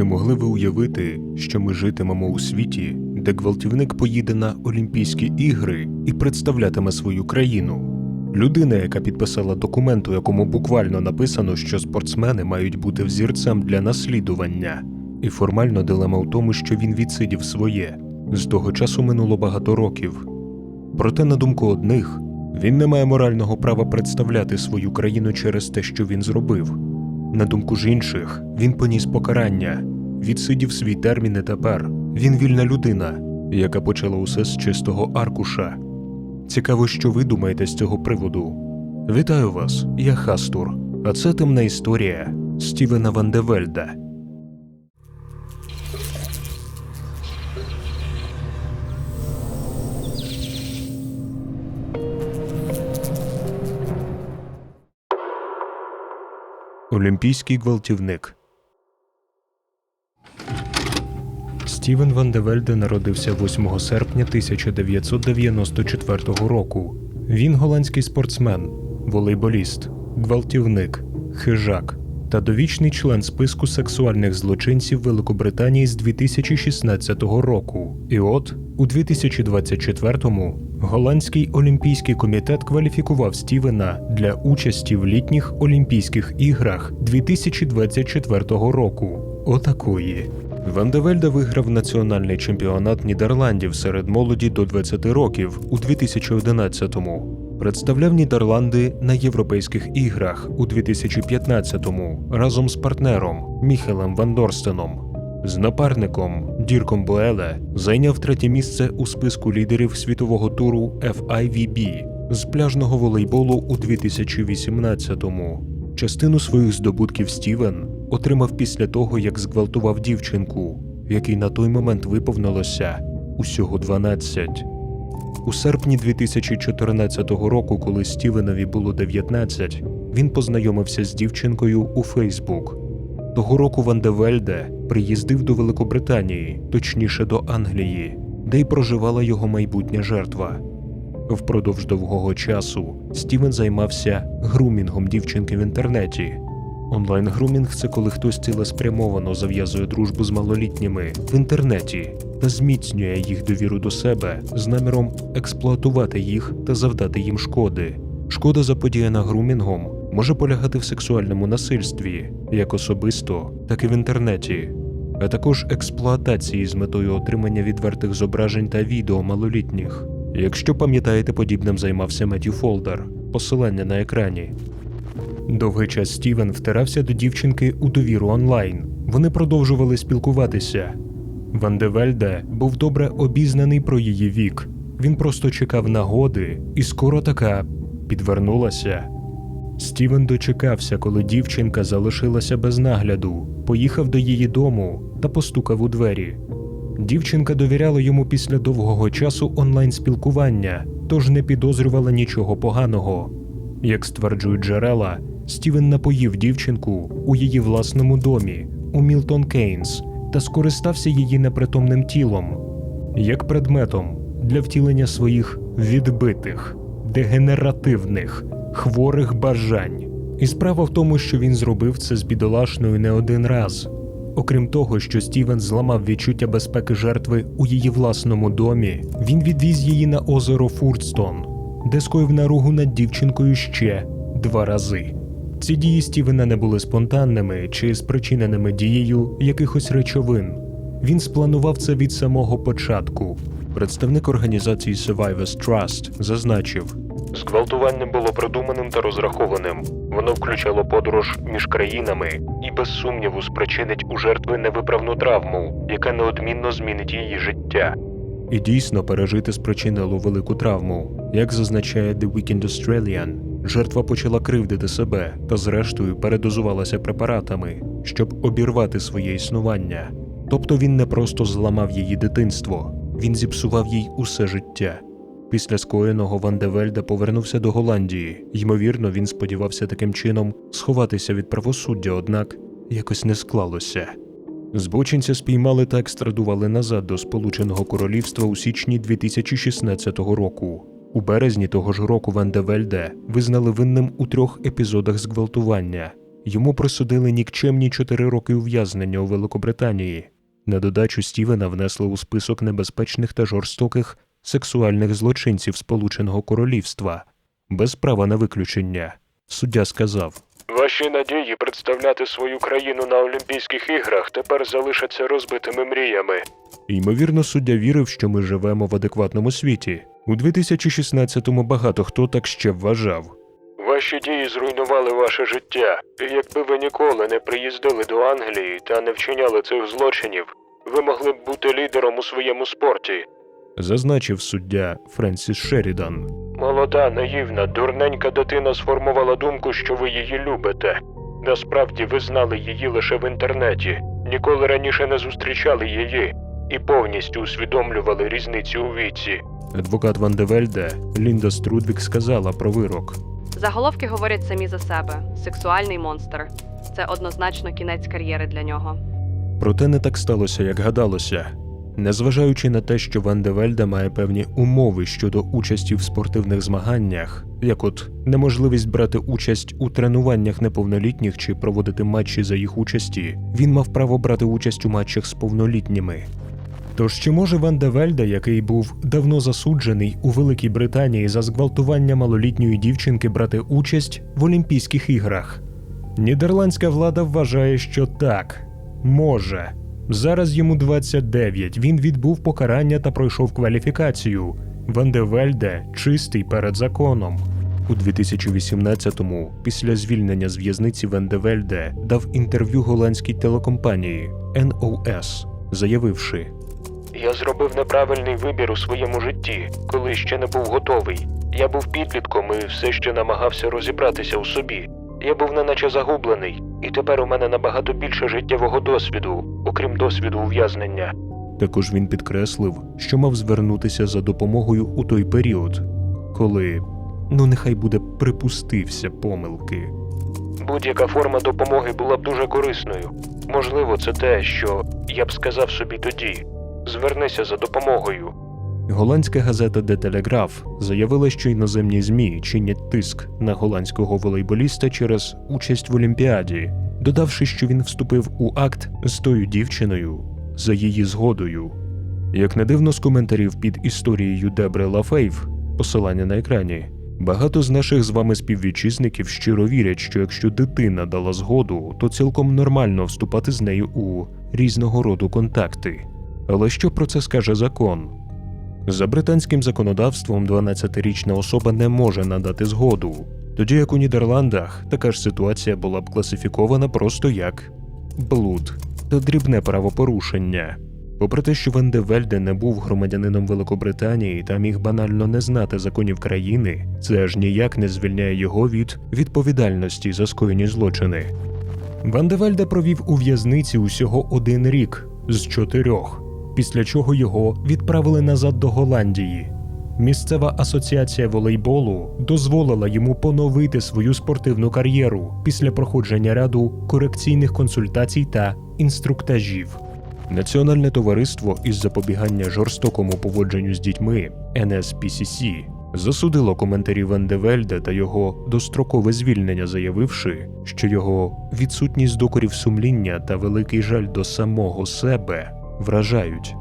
Чи могли ви уявити, що ми житимемо у світі, де гвалтівник поїде на Олімпійські ігри і представлятиме свою країну? Людина, яка підписала документ, у якому буквально написано, що спортсмени мають бути взірцем для наслідування. І формально дилема в тому, що він відсидів своє. З того часу минуло багато років. Проте, на думку одних, він не має морального права представляти свою країну через те, що він зробив. На думку ж інших, він поніс покарання, відсидів свій термін і тепер. Він вільна людина, яка почала усе з чистого аркуша. Цікаво, що ви думаєте з цього приводу. Вітаю вас, я Хастур, а це темна історія Стівена Вандевельда. Олімпійський гвалтівник. Стівен Ван де народився 8 серпня 1994 року. Він голландський спортсмен, волейболіст, гвалтівник, хижак та довічний член списку сексуальних злочинців Великобританії з 2016 року. І от у 2024-му Голландський олімпійський комітет кваліфікував Стівена для участі в літніх Олімпійських іграх 2024 року. Отакої. Ван де Вельде виграв національний чемпіонат Нідерландів серед молоді до 20 років у 2011-му. Представляв Нідерланди на Європейських іграх у 2015-му разом з партнером Міхелем Ван Дорстеном. З напарником Дірком Боеле зайняв третє місце у списку лідерів світового туру FIVB з пляжного волейболу у 2018-му. Частину своїх здобутків Стівен отримав після того, як зґвалтував дівчинку, якій на той момент виповнилося усього 12. У серпні 2014 року, коли Стівенові було 19, він познайомився з дівчинкою у Фейсбук. Того року Ван де приїздив до Великобританії, точніше до Англії, де й проживала його майбутня жертва. Впродовж довгого часу Стівен займався грумінгом дівчинки в інтернеті. Онлайн-грумінг це коли хтось цілеспрямовано зав'язує дружбу з малолітніми в інтернеті та зміцнює їх довіру до себе з наміром експлуатувати їх та завдати їм шкоди. Шкода, заподіяна грумінгом, може полягати в сексуальному насильстві, як особисто, так і в інтернеті, а також експлуатації з метою отримання відвертих зображень та відео малолітніх. Якщо пам'ятаєте, подібним займався Меттю Фолдер, посилання на екрані. Довгий час Стівен втирався до дівчинки у довіру онлайн. Вони продовжували спілкуватися. Ван де був добре обізнаний про її вік. Він просто чекав нагоди, і скоро така підвернулася. Стівен дочекався, коли дівчинка залишилася без нагляду, поїхав до її дому та постукав у двері. Дівчинка довіряла йому після довгого часу онлайн спілкування, тож не підозрювала нічого поганого. Як стверджують джерела, Стівен напоїв дівчинку у її власному домі у Мілтон Кейнс та скористався її непритомним тілом як предметом для втілення своїх відбитих, дегенеративних, хворих бажань. І справа в тому, що він зробив це з бідолашною не один раз. Окрім того, що Стівен зламав відчуття безпеки жертви у її власному домі, він відвіз її на озеро Фурдстон, де скоїв наругу над дівчинкою ще два рази. Ці дії Стівена не були спонтанними чи спричиненими дією якихось речовин. Він спланував це від самого початку. Представник організації Survivors Trust зазначив, зґвалтування було продуманим та розрахованим. Воно включало подорож між країнами і без сумніву спричинить у жертви невиправну травму, яка неодмінно змінить її життя. І дійсно пережити спричинило велику травму. Як зазначає The Weekend Australian, жертва почала кривдити себе та, зрештою, передозувалася препаратами, щоб обірвати своє існування. Тобто він не просто зламав її дитинство, він зіпсував їй усе життя. Після скоєного Ван де повернувся до Голландії. Ймовірно, він сподівався таким чином сховатися від правосуддя, однак якось не склалося. Збочинця спіймали та екстрадували назад до Сполученого Королівства у січні 2016 року. У березні того ж року Ван де Вельде визнали винним у трьох епізодах зґвалтування. Йому присудили нікчемні 4 роки ув'язнення у Великобританії. На додачу Стівена внесли у список небезпечних та жорстоких сексуальних злочинців Сполученого Королівства без права на виключення. Суддя сказав: Ваші надії представляти свою країну на Олімпійських іграх тепер залишаться розбитими мріями. Ймовірно, суддя вірив, що ми живемо в адекватному світі. У 2016-му багато хто так ще вважав. Ваші дії зруйнували ваше життя. Якби ви ніколи не приїздили до Англії та не вчиняли цих злочинів, ви могли б бути лідером у своєму спорті. Зазначив суддя Френсіс Шерідан. Молода, наївна, дурненька дитина сформувала думку, що ви її любите. Насправді ви знали її лише в інтернеті, ніколи раніше не зустрічали її і повністю усвідомлювали різницю у віці. Адвокат Ван де Вельде Лінда Струдвік сказала про вирок. Заголовки говорять самі за себе: сексуальний монстр. Це однозначно кінець кар'єри для нього. Проте не так сталося, як гадалося. Незважаючи на те, що Ван де Вельде має певні умови щодо участі в спортивних змаганнях, як от неможливість брати участь у тренуваннях неповнолітніх чи проводити матчі за їх участі, він мав право брати участь у матчах з повнолітніми. Тож чи може Ван де Вельде, який був давно засуджений у Великій Британії за зґвалтування малолітньої дівчинки, брати участь в Олімпійських іграх? Нідерландська влада вважає, що так, може. Зараз йому 29, він відбув покарання та пройшов кваліфікацію. Ван де Вельде чистий перед законом. У 2018-му, після звільнення з в'язниці Ван де Вельде дав інтерв'ю голландській телекомпанії NOS, заявивши: Я зробив неправильний вибір у своєму житті, коли ще не був готовий. Я був підлітком і все ще намагався розібратися у собі. Я був неначе загублений, і тепер у мене набагато більше життєвого досвіду, окрім досвіду ув'язнення. Також він підкреслив, що мав звернутися за допомогою у той період, коли, ну нехай буде припустився помилки. Будь-яка форма допомоги була б дуже корисною. Можливо, це те, що я б сказав собі тоді: звернися за допомогою. Голландська газета De Telegraaf заявила, що іноземні ЗМІ чинять тиск на голландського волейболіста через участь в Олімпіаді, додавши, що він вступив у акт з тою дівчиною за її згодою. Як не дивно з коментарів під історією Дебри Лафейв, посилання на екрані, багато з наших з вами співвітчизників щиро вірять, що якщо дитина дала згоду, то цілком нормально вступати з нею у різного роду контакти. Але що про це скаже закон? За британським законодавством 12-річна особа не може надати згоду, тоді як у Нідерландах така ж ситуація була б класифікована просто як блуд та дрібне правопорушення. Попри те, що Ван не був громадянином Великобританії та міг банально не знати законів країни, це аж ніяк не звільняє його від відповідальності за скоєні злочини. Ван провів у в'язниці усього один рік з чотирьох, після чого його відправили назад до Голландії. Місцева асоціація волейболу дозволила йому поновити свою спортивну кар'єру після проходження ряду корекційних консультацій та інструктажів. Національне товариство із запобігання жорстокому поводженню з дітьми NSPCC засудило коментарі Ван де та його дострокове звільнення, заявивши, що його відсутність докорів сумління та великий жаль до самого себе вражають.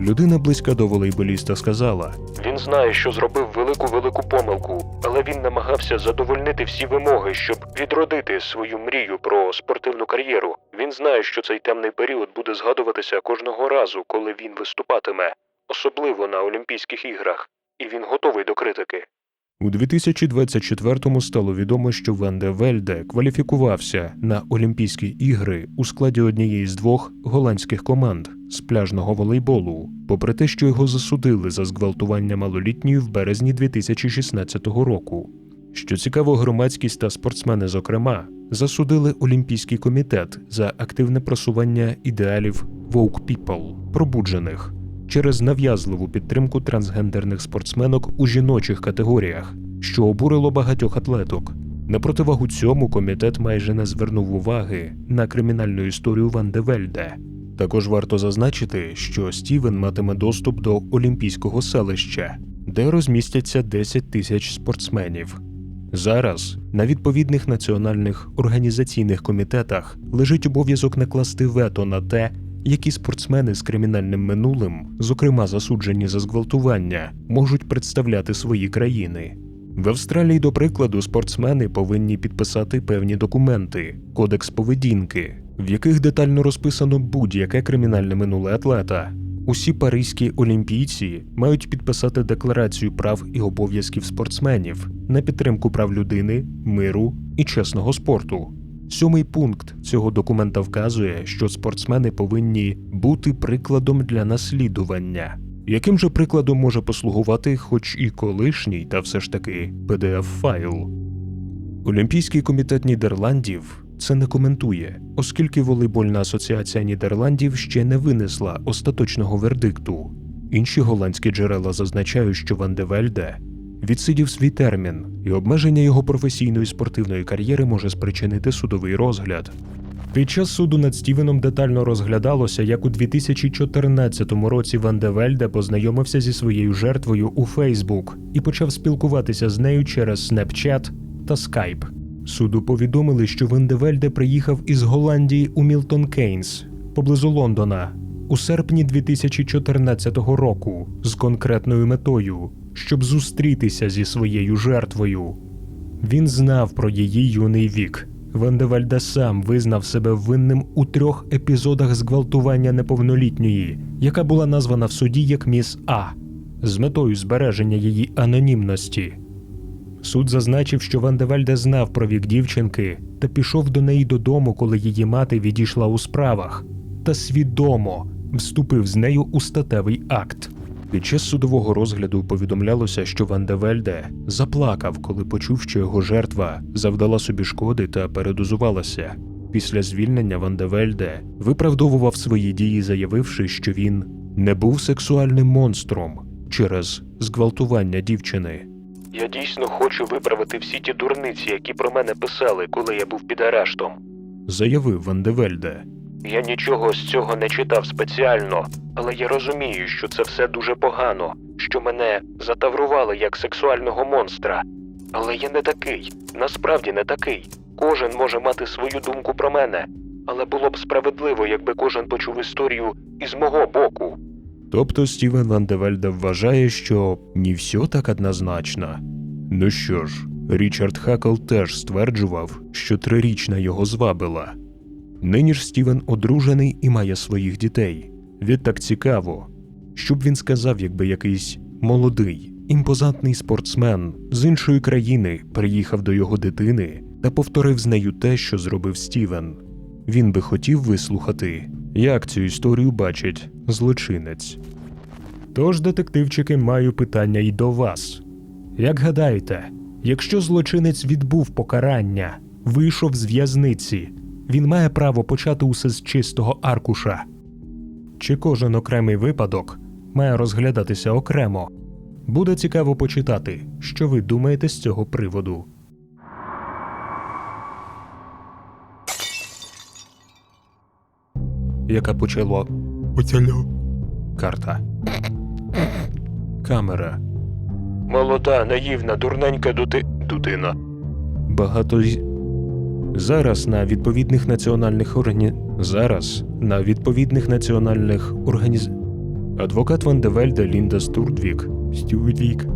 Людина близька до волейболіста сказала: Він знає, що зробив велику велику помилку, але він намагався задовольнити всі вимоги, щоб відродити свою мрію про спортивну кар'єру. Він знає, що цей темний період буде згадуватися кожного разу, коли він виступатиме, особливо на Олімпійських іграх, і він готовий до критики. У 2024-му стало відомо, що Ван де Вельде кваліфікувався на Олімпійські ігри у складі однієї з двох голландських команд з пляжного волейболу, попри те, що його засудили за зґвалтування малолітньої в березні 2016 року. Що цікаво, громадськість та спортсмени, зокрема, засудили Олімпійський комітет за активне просування ідеалів «woke people» пробуджених через нав'язливу підтримку трансгендерних спортсменок у жіночих категоріях, що обурило багатьох атлеток. На противагу цьому комітет майже не звернув уваги на кримінальну історію Ван де Вельде. Також варто зазначити, що Стівен матиме доступ до Олімпійського селища, де розмістяться 10 тисяч спортсменів. Зараз на відповідних національних організаційних комітетах лежить обов'язок накласти вето на те, які спортсмени з кримінальним минулим, зокрема засуджені за зґвалтування, можуть представляти свої країни. В Австралії, до прикладу, спортсмени повинні підписати певні документи, кодекс поведінки, в яких детально розписано будь-яке кримінальне минуле атлета. Усі паризькі олімпійці мають підписати декларацію прав і обов'язків спортсменів на підтримку прав людини, миру і чесного спорту. Сьомий пункт цього документа вказує, що спортсмени повинні бути прикладом для наслідування. Яким же прикладом може послугувати, хоч і колишній, та все ж таки PDF-файл? Олімпійський комітет Нідерландів це не коментує, оскільки волейбольна асоціація Нідерландів ще не винесла остаточного вердикту. Інші голландські джерела зазначають, що Ван де відсидів свій термін, і обмеження його професійної спортивної кар'єри може спричинити судовий розгляд. Під час суду над Стівеном детально розглядалося, як у 2014 році Ван де познайомився зі своєю жертвою у Фейсбук і почав спілкуватися з нею через Snapchat та Skype. Суду повідомили, що Ван де Вельде приїхав із Голландії у Мілтон Кейнс поблизу Лондона у серпні 2014 року з конкретною метою, щоб зустрітися зі своєю жертвою. Він знав про її юний вік. Вандевальда сам визнав себе винним у трьох епізодах зґвалтування неповнолітньої, яка була названа в суді як міс А, з метою збереження її анонімності. Суд зазначив, що Вандевальде знав про вік дівчинки та пішов до неї додому, коли її мати відійшла у справах, та свідомо вступив з нею у статевий акт. Під час судового розгляду повідомлялося, що Ван де Вельде заплакав, коли почув, що його жертва завдала собі шкоди та передозувалася. Після звільнення Ван Девельде виправдовував свої дії, заявивши, що він не був сексуальним монстром через зґвалтування дівчини. Я дійсно хочу виправити всі ті дурниці, які про мене писали, коли я був під арештом. Заявив Ван де Вельде. Я нічого з цього не читав спеціально, але я розумію, що це все дуже погано, що мене затаврували як сексуального монстра. Але я не такий, насправді не такий. Кожен може мати свою думку про мене, але було б справедливо, якби кожен почув історію із мого боку. Тобто Стівен Ван де Вельде вважає, що не все так однозначно. Ну що ж, Річард Хакл теж стверджував, що трирічна його звабила. Нині ж Стівен одружений і має своїх дітей. Відтак цікаво, що б він сказав, якби якийсь молодий, імпозантний спортсмен з іншої країни приїхав до його дитини та повторив з нею те, що зробив Стівен. Він би хотів вислухати, як цю історію бачить злочинець. Тож, детективчики, маю питання й до вас. Як гадаєте, якщо злочинець відбув покарання, вийшов з в'язниці, він має право почати усе з чистого аркуша? Чи кожен окремий випадок має розглядатися окремо? Буде цікаво почитати, що ви думаєте з цього приводу. Яка почало Почало. Карта. Камера. Молода, наївна, дурненька дути... дитина. Багато з- зараз на відповідних національних органі... зараз на відповідних національних організ... Адвокат Ван де Вельде Лінда Стурдвік Стюдвік